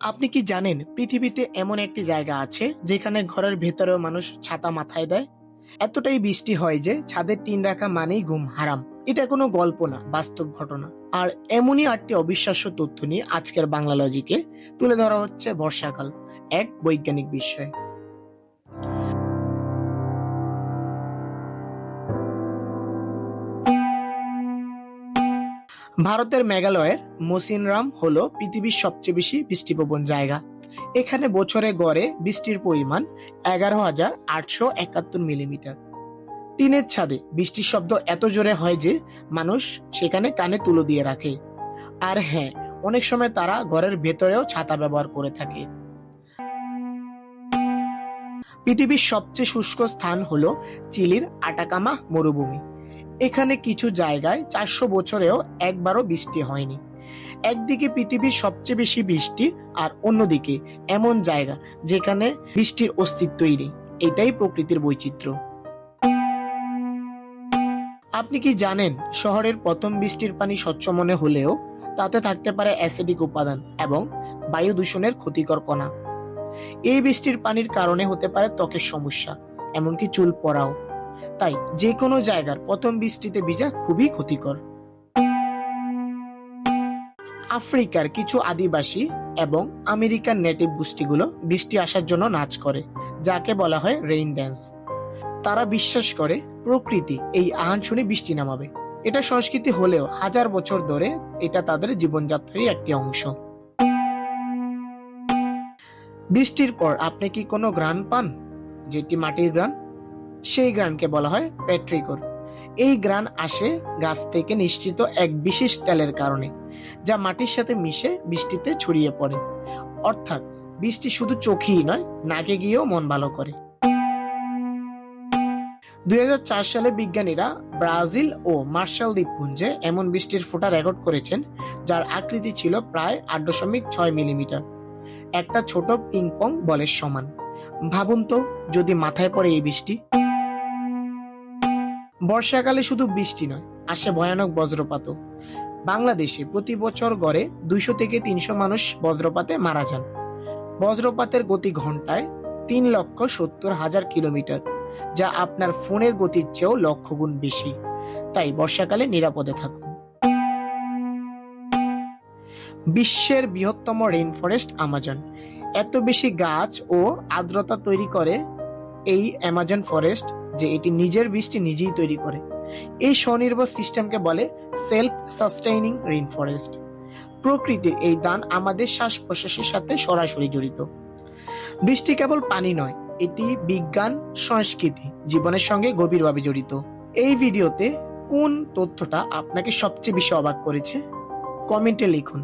আপনি কি জানেন পৃথিবীতে এমন একটি জায়গা আছে যেখানে ঘরের ভেতরেও মানুষ ছাতা মাথায় দেয়? এতটাই বৃষ্টি হয় যে ছাদের টিন রাখা মানেই ঘুম হারাম। এটা কোনো গল্প না, বাস্তব ঘটনা। আর এমনই আটটি অবিশ্বাস্য তথ্য নিয়ে আজকের বাংলা লজিকে তুলে ধরা হচ্ছে বর্ষাকাল, এক বৈজ্ঞানিক বিষয় ভারতের মেঘালয়ের মসিনরাম হল পৃথিবীর সবচেয়ে বেশি বৃষ্টিপ্রবণ জায়গা। এখানে বছরে গড়ে বৃষ্টির পরিমাণ এগারো হাজার আটশো একাত্তর মিলিমিটার। টিনের ছাদে বৃষ্টির শব্দ এত জোরে হয় যে মানুষ সেখানে কানে তুলো দিয়ে রাখে। আর হ্যাঁ অনেক সময় তারা ঘরের ভেতরেও ছাতা ব্যবহার করে থাকে। পৃথিবীর সবচেয়ে শুষ্ক স্থান হলো চিলির আটাকামা মরুভূমি। এখানে কিছু জায়গায় চারশো বছরেও একবারও বৃষ্টি হয়নি। একদিকে পৃথিবীর সবচেয়ে বেশি বৃষ্টি আর অন্যদিকে এমন জায়গা যেখানে বৃষ্টির অস্তিত্বই নেই। এটাই প্রকৃতির বৈচিত্র্য। আপনি কি জানেন শহরের প্রথম বৃষ্টির পানি স্বচ্ছ মনে হলেও তাতে থাকতে পারে অ্যাসিডিক উপাদান এবং বায়ু দূষণের ক্ষতিকর কণা। এই বৃষ্টির পানির কারণে হতে পারে ত্বকের সমস্যা, এমনকি চুল পড়াও। তাই যে কোনো জায়গার প্রথম বৃষ্টিতে ভিজা খুবই ক্ষতিকর। আফ্রিকার কিছু আদিবাসী এবং আমেরিকান নেটিভ গোষ্ঠীগুলো বৃষ্টি আসার জন্য নাচ করে, যাকে বলা হয় রেইন ড্যান্স। তারা বিশ্বাস করে প্রকৃতি এই আহান শুনে বৃষ্টি নামাবে। এটা সংস্কৃতি হলেও হাজার বছর ধরে এটা তাদের জীবনযাত্রারই একটি অংশ। বৃষ্টির পর আপনি কি কোনো গ্রান পান? যেটি মাটির গ্রান সেই গ্রানকে বলা হয় পেট্রিকর। এই গ্রান আসে গাছ থেকে নিশ্চিত এক বিশেষ তেলের কারণে, যা মাটির সাথে মিশে বৃষ্টিতে ছড়িয়ে পড়ে। অর্থাৎ বৃষ্টি শুধু চোখেই নয়, নাকে গিয়েও মন ভালো করে। দুই হাজার চার সালে বিজ্ঞানীরা ব্রাজিল ও মার্শাল দ্বীপপুঞ্জে এমন বৃষ্টির ফোঁটা রেকর্ড করেছেন, যার আকৃতি ছিল প্রায় আট দশমিক ছয় মিলিমিটার। একটা ছোট পিং পং বলের সমান। ভাবুন তো, যদি মাথায় পড়ে এই বৃষ্টি। বর্ষাকালে শুধু বৃষ্টি নয়, আসে ভয়ানক বজ্রপাত বাংলাদেশে প্রতি বছর গড়ে দুইশো থেকে তিনশো মানুষ বজ্রপাতে মারা যান। বজ্রপাতের গতি ঘন্টায় তিন লক্ষ সত্তর হাজার কিলোমিটার, যা আপনার ফোনের গতির চেয়েও লক্ষ গুণ বেশি। তাই বর্ষাকালে নিরাপদে থাকুন। বিশ্বের বৃহত্তম রেইন ফরেস্ট আমাজন এত বেশি গাছ ও আর্দ্রতা তৈরি করে এই অ্যামাজন ফরেস্ট যে এটি নিজের বৃষ্টি নিজেই তৈরি করে। এই স্বনির্ভর সিস্টেমকে বলে সেলফ সাস্টেইনিং রেইন ফরেস্ট প্রকৃতির এই দান আমাদের শ্বাস প্রশ্বাসের সাথে সরাসরি জড়িত। বৃষ্টি কেবল পানি নয়, এটি বিজ্ঞান, সংস্কৃতি, জীবনের সঙ্গে গভীরভাবে জড়িত। এই ভিডিওতে কোন তথ্যটা আপনাকে সবচেয়ে বেশি অবাক করেছে? কমেন্টে লিখুন।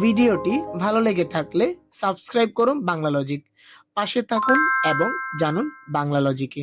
ভিডিওটি ভালো লেগে থাকলে সাবস্ক্রাইব করুন বাংলা লজিক। পাশে থাকুন এবং জানুন বাংলা লজিকে।